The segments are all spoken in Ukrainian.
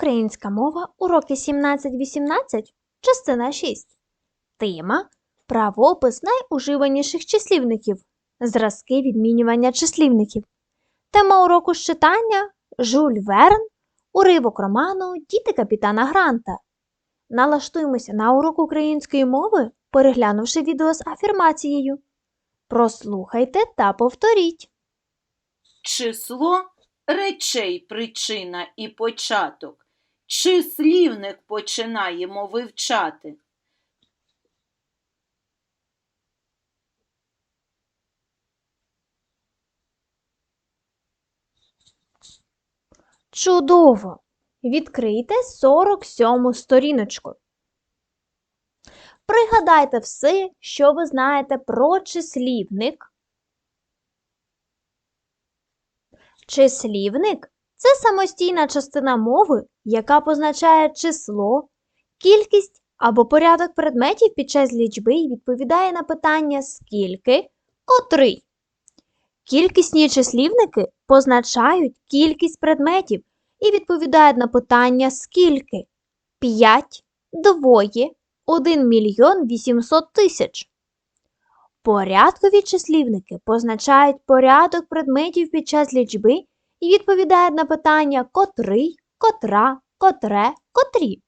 Українська мова, уроки 17-18, частина 6. Тема Правопис найуживаніших числівників. Зразки відмінювання числівників. Тема уроку з читання Жюль Верн. Уривок роману Діти капітана Гранта. Налаштуємося на урок української мови, переглянувши відео з афірмацією. Прослухайте та повторіть. Число речей причина і початок. Числівник починаємо вивчати. Чудово! Відкрийте 47 сторіночку. Пригадайте все, що ви знаєте про числівник. Числівник це самостійна частина мови, яка позначає число, кількість або порядок предметів під час лічби і відповідає на питання скільки, котрий. Кількісні числівники позначають кількість предметів і відповідають на питання скільки 5, двоє, 1 мільйон 800 тисяч. Порядкові числівники позначають порядок предметів під час лічби і відповідають на питання котрий, котра, котре, котрі.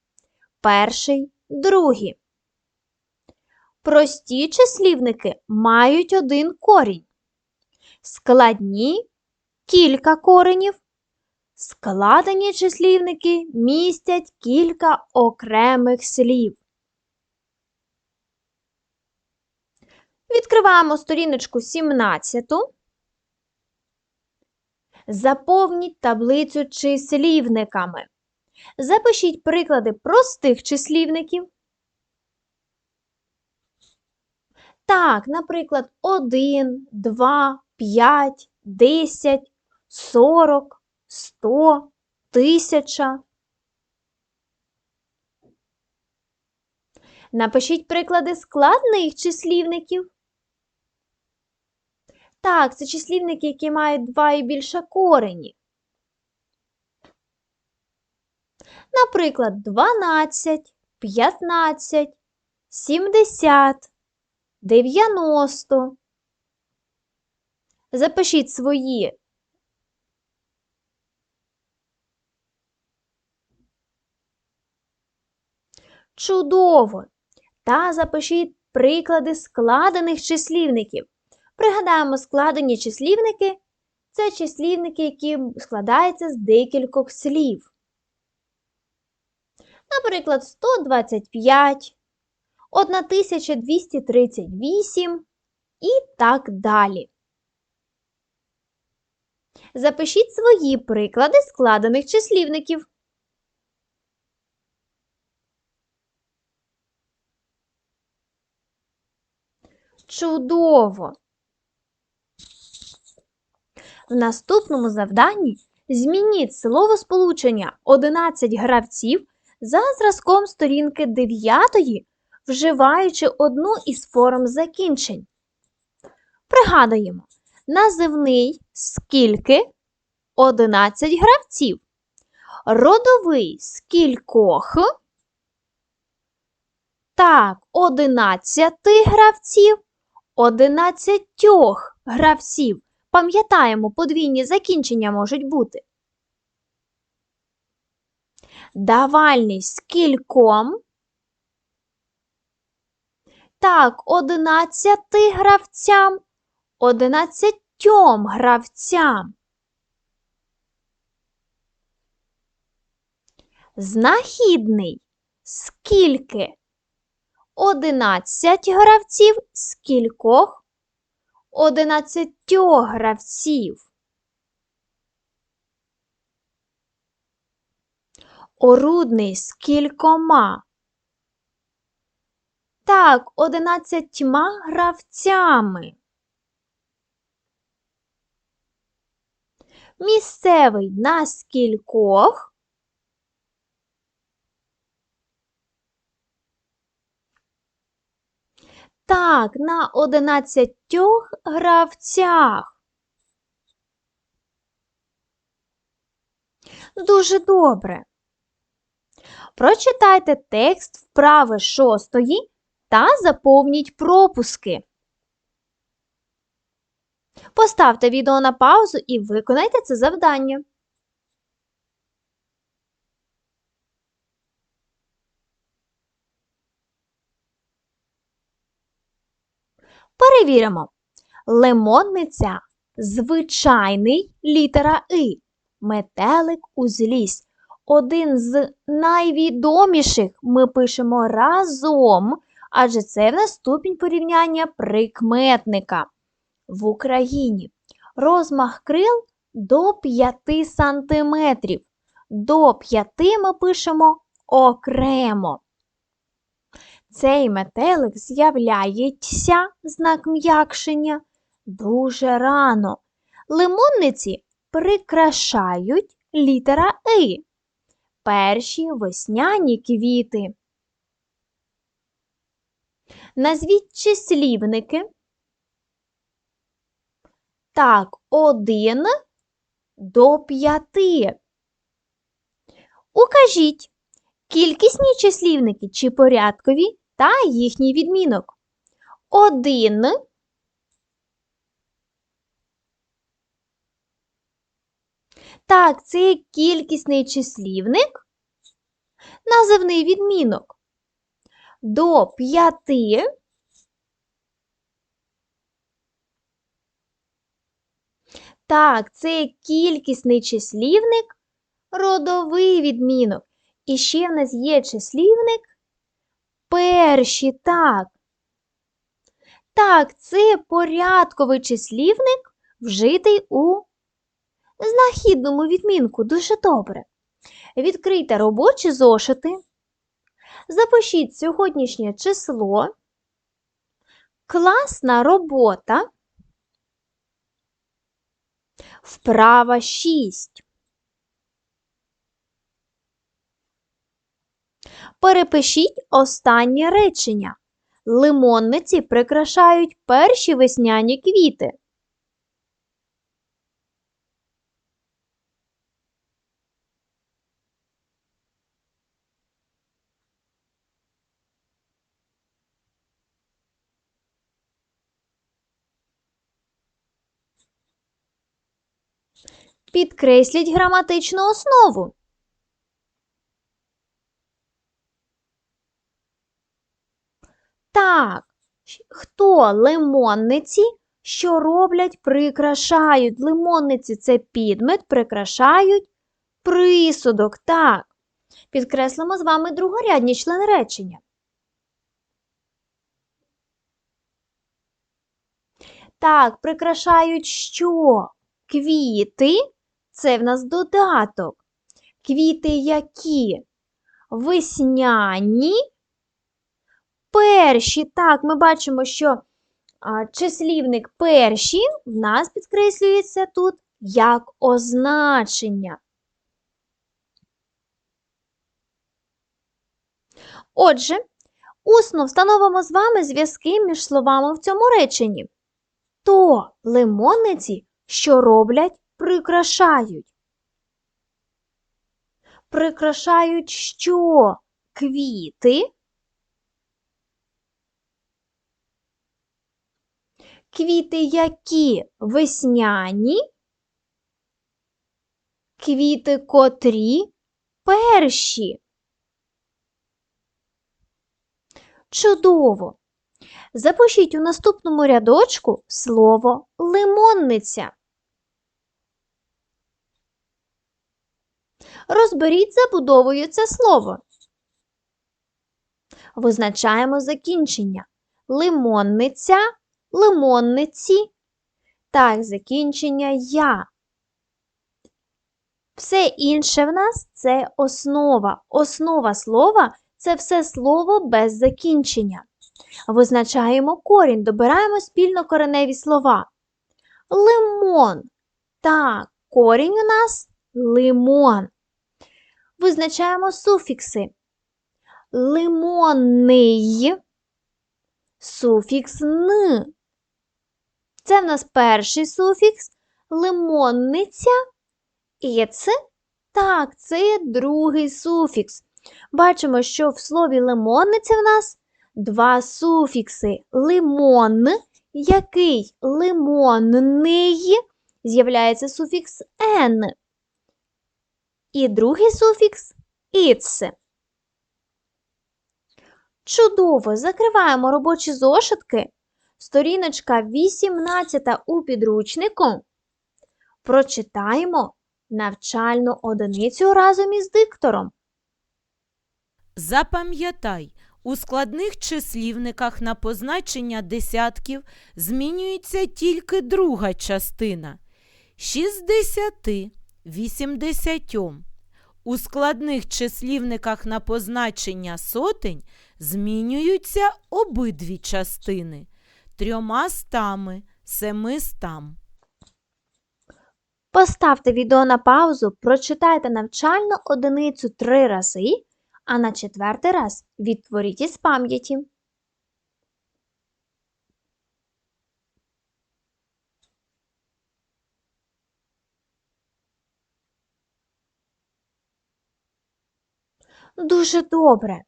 Перший, другий. Прості числівники мають один корінь. Складні кілька коренів. Складені числівники містять кілька окремих слів. Відкриваємо сторіночку 17. Заповніть таблицю числівниками. Запишіть приклади простих числівників. Так, наприклад, 1, 2, 5, 10, 40, 100, 1000. Напишіть приклади складних числівників. Так, це числівники, які мають два і більше корені. Наприклад, 12, 15, 70, 90. Запишіть свої Чудово! Та запишіть приклади складених числівників. Пригадаємо, складені числівники це числівники, які складаються з декількох слів. Наприклад, 125, 1238 і так далі. Запишіть свої приклади складених числівників. Чудово! В наступному завданні змініть словосполучення 11 гравців за зразком сторінки 9, вживаючи одну із форм закінчень. Пригадуємо, називний скільки 11 гравців. Родовий скількох. Так, 11 гравців, 11 гравців. Пам'ятаємо, подвійні закінчення можуть бути. Давальний з кільком. Так, 11 гравцям, 11 гравцям. Знахідний скільки? 11 гравців з кількох 11 гравців. Орудний з кількома. Так, одинадцятьма гравцями. Місцевий на скількох. Так, на одинадцятьох гравцях. Дуже добре. Прочитайте текст вправи шостої та заповніть пропуски. Поставте відео на паузу і виконайте це завдання. Перевіримо. Лимонниця звичайний літера И. Метелик узлість. Один з найвідоміших ми пишемо разом, адже це в нас ступінь порівняння прикметника. В Україні розмах крил до 5 сантиметрів. До 5 ми пишемо окремо. Цей метелик з'являється знак м'якшення дуже рано. Лимонниці прикрашають літера И. Перші весняні квіти. Назвіть числівники. Так, один до п'яти. Укажіть кількісні числівники чи порядкові та їхній відмінок. Один. Так, це кількісний числівник, називний відмінок. До п'яти. Так, це кількісний числівник, родовий відмінок. І ще в нас є числівник перші, так. Так, це порядковий числівник, вжитий у знахідному відмінку. Дуже добре. Відкрийте робочі зошити. Запишіть сьогоднішнє число. Класна робота. Вправа 6. Перепишіть останнє речення. Лимонниці прикрашають перші весняні квіти. Підкресліть граматичну основу. Так, щ- хто лимонниці, що роблять, прикрашають. Лимонниці це підмет, прикрашають присудок. Так. Підкреслимо з вами другорядні члени речення. Так, прикрашають що? Квіти це в нас додаток. Квіти які? Весняні. Перші. Так, ми бачимо, що числівник перші в нас підкреслюється тут як означення. Отже, усно встановимо з вами зв'язки між словами в цьому реченні. То лимонниці, що роблять, прикрашають. Прикрашають що? Квіти. Квіти які весняні, квіти котрі перші. Чудово! Запишіть у наступному рядочку слово лимонниця. Розберіть забудовою це слово. Визначаємо закінчення. Лимонниця, лимонниці. Так, закінчення я. Все інше в нас це основа. Основа слова це все слово без закінчення. Визначаємо корінь, добираємо спільно кореневі слова. Лимон. Так, корінь у нас лимон. Визначаємо суфікси. Лимонний. Суфікс н. Це в нас перший суфікс. Лимонниця. І це так, це другий суфікс. Бачимо, що в слові лимонниця в нас два суфікси лимон, який лимонний, з'являється суфікс «н». І другий суфікс «іц». Чудово! Закриваємо робочі зошитки. Сторіночка 18 у підручнику. Прочитаємо навчальну одиницю разом із диктором. Запам'ятай, у складних числівниках на позначення десятків змінюється тільки друга частина 60, 80. У складних числівниках на позначення сотень змінюються обидві частини трьома стами, семистам. Поставте відео на паузу, прочитайте навчальну одиницю три рази, а на четвертий раз відтворіть із пам'яті. Дуже добре.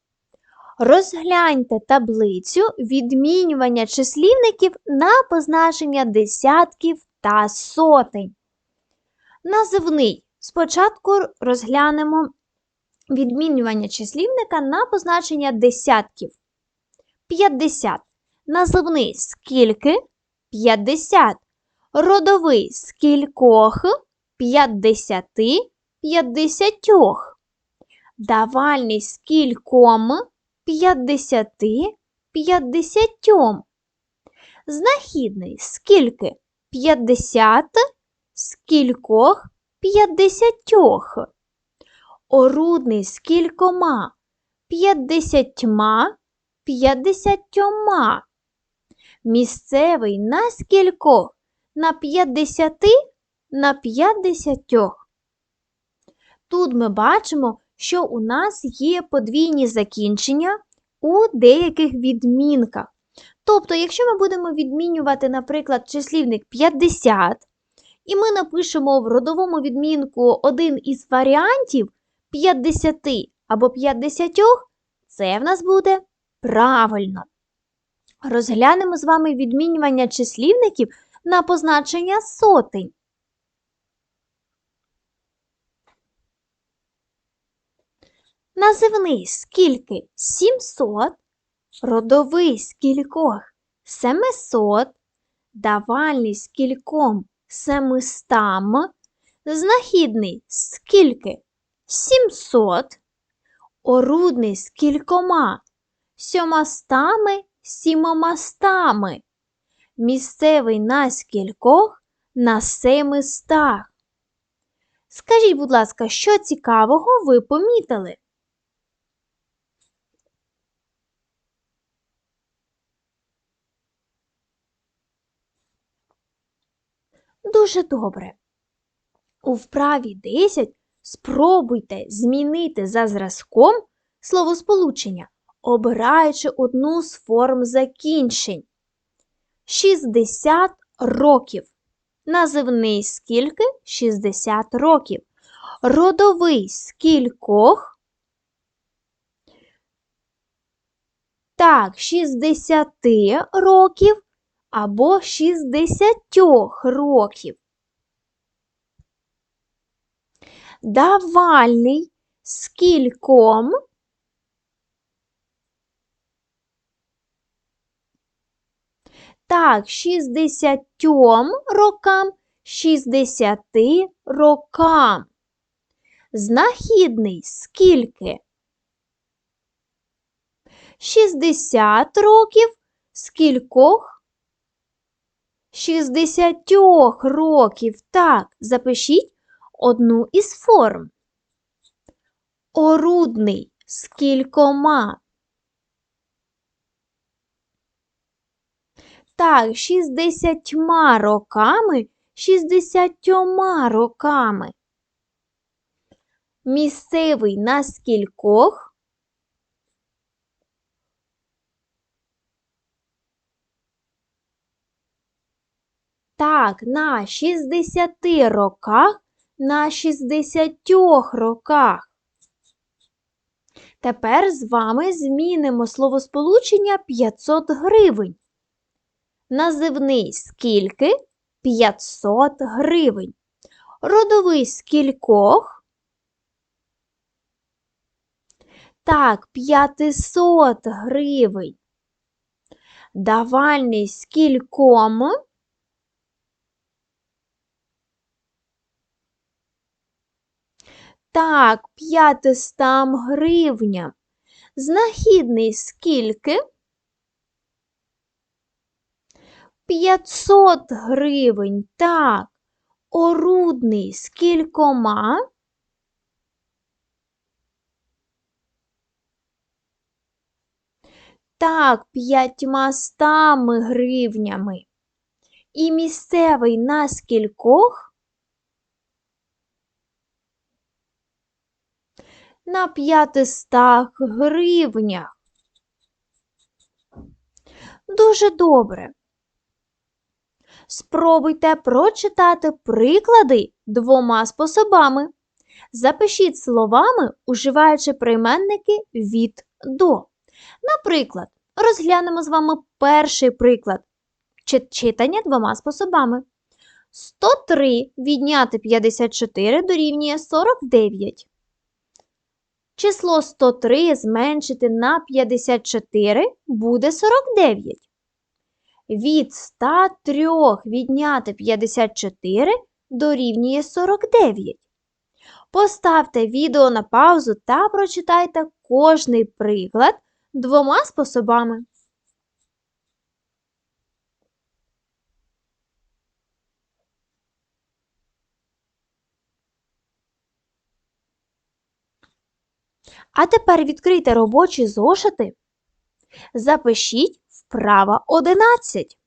Розгляньте таблицю відмінювання числівників на позначення десятків та сотень. Називний. Спочатку розглянемо відмінювання числівника на позначення десятків. 50. Називний скільки? 50. Родовий скількох? 50. 50. Давальний скільком? 50. 50. Знахідний скільки? 50. Скількох? 50. Орудний з кількома? П'ятдесятьма, п'ятдесятьома. Місцевий на скількох? На п'ятдесяти, на п'ятдесятьох. Тут ми бачимо, що у нас є подвійні закінчення у деяких відмінках. Тобто, якщо ми будемо відмінювати, наприклад, числівник 50, і ми напишемо в родовому відмінку один із варіантів 50 або 50, це в нас буде правильно. Розглянемо з вами відмінювання числівників на позначення сотень. Називний скільки? 700, родовий скількох? 700, давальний скільком? Семистам, знахідний скільки? 700, орудний з кількома сьомастами сімомастами, місцевий на скількох? На семистах. Скажіть, будь ласка, що цікавого ви помітили? Дуже добре. У вправі 10 спробуйте змінити за зразком словосполучення, обираючи одну з форм закінчень. 60 років. Називний скільки 60 років. Родовий скількох. Так, 60 років або 60 років. Давальний скільком Так, 60 рокам, 60 рокам. Знахідний скільки? 60 років скількох? 60 років. Так, запишіть одну із форм. Орудний з кількома. Так, 60 роками, 60 роками. Місцевий на скількох? Так, на 60 роках, на 60 роках. Тепер з вами змінимо словосполучення 500 гривень. Називний скільки 500 гривень. Родовий скількох. Так, 500 гривень. Давальний скільком. Так, 500 гривням. Знахідний скільки? 500 гривень. Так. Орудний скількома? Так, п'ятьмастами гривнями. І місцевий на скількох? На п'ятистах гривнях. Дуже добре. Спробуйте прочитати приклади двома способами. Запишіть словами, уживаючи прийменники від до. Наприклад, розглянемо з вами перший приклад читання двома способами. 103 відняти 54 дорівнює 49. Число 103 зменшити на 54 буде 49. Від 103 відняти 54 дорівнює 49. Поставте відео на паузу та прочитайте кожний приклад двома способами. А тепер відкрийте робочі зошити. Запишіть вправа 11.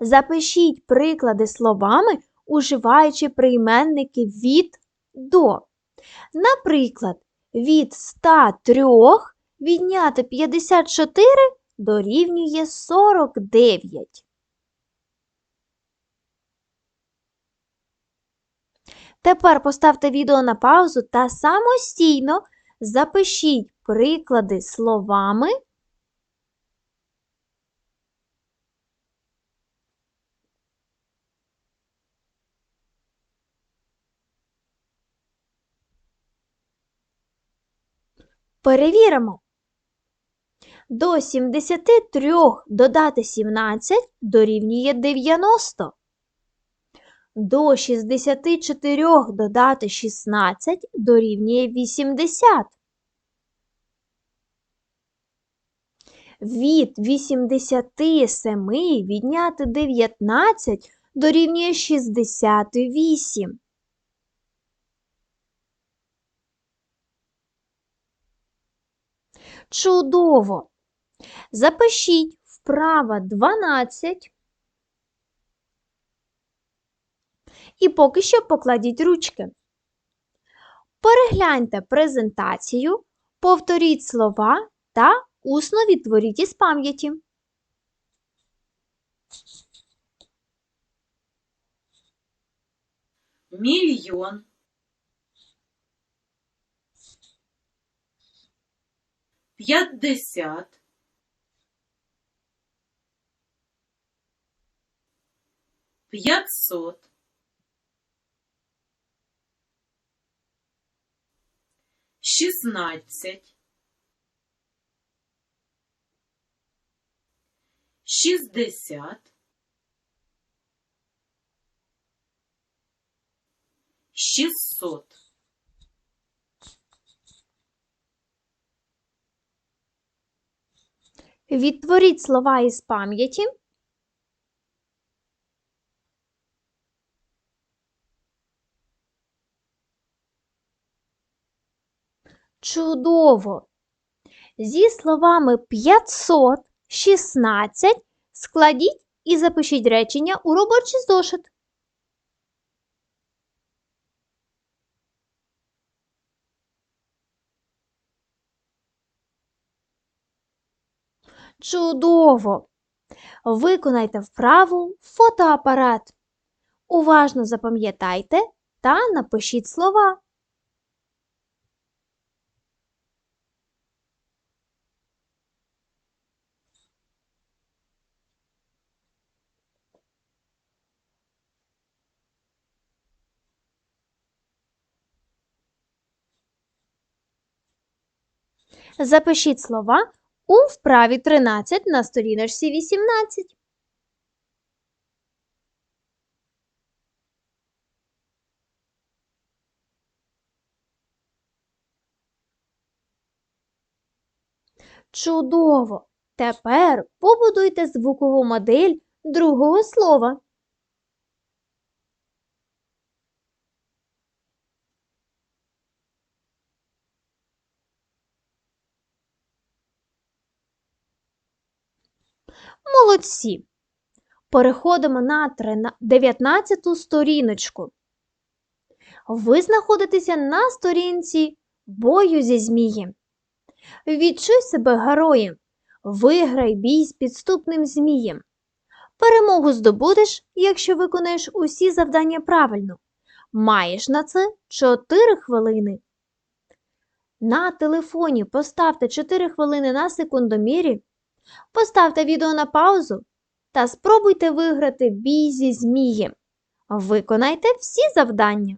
Запишіть приклади словами, уживаючи прийменники від до. Наприклад, від 103 відняти 54 дорівнює 49. Тепер поставте відео на паузу та самостійно запишіть приклади словами Перевіримо. До 73 додати 17 дорівнює 90. До 64 додати 16 дорівнює 80. Від 87 відняти 19 дорівнює 68. Чудово! Запишіть вправо 12. І поки що покладіть ручки. Перегляньте презентацію, повторіть слова та усно відтворіть із пам'яті. мільйон, п'ятдесят, п'ятсот, шістнадцять, шістдесят, шістсот. Відтворіть слова із пам'яті. Чудово! Зі словами 500, 16 складіть і запишіть речення у робочий зошит. Чудово! Виконайте вправу фотоапарат. Уважно запам'ятайте та напишіть слова. Запишіть слова у вправі 13 на сторіночці 18. Чудово! Тепер побудуйте звукову модель другого слова. Молодці! Переходимо на 19 сторіночку. Ви знаходитеся на сторінці бою зі змієм. Відчуй себе героєм. Виграй бій з підступним змієм. Перемогу здобудеш, якщо виконаєш усі завдання правильно. Маєш на це 4 хвилини. На телефоні поставте 4 хвилини на секундомірі, поставте відео на паузу та спробуйте виграти бій зі змієм. Виконайте всі завдання.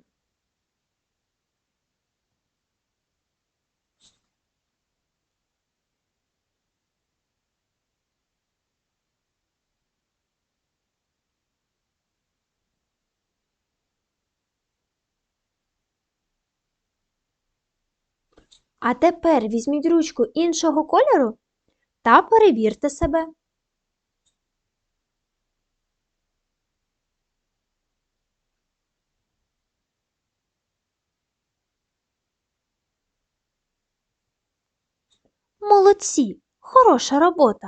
А тепер візьміть ручку іншого кольору та перевірте себе. Молодці! Хороша робота!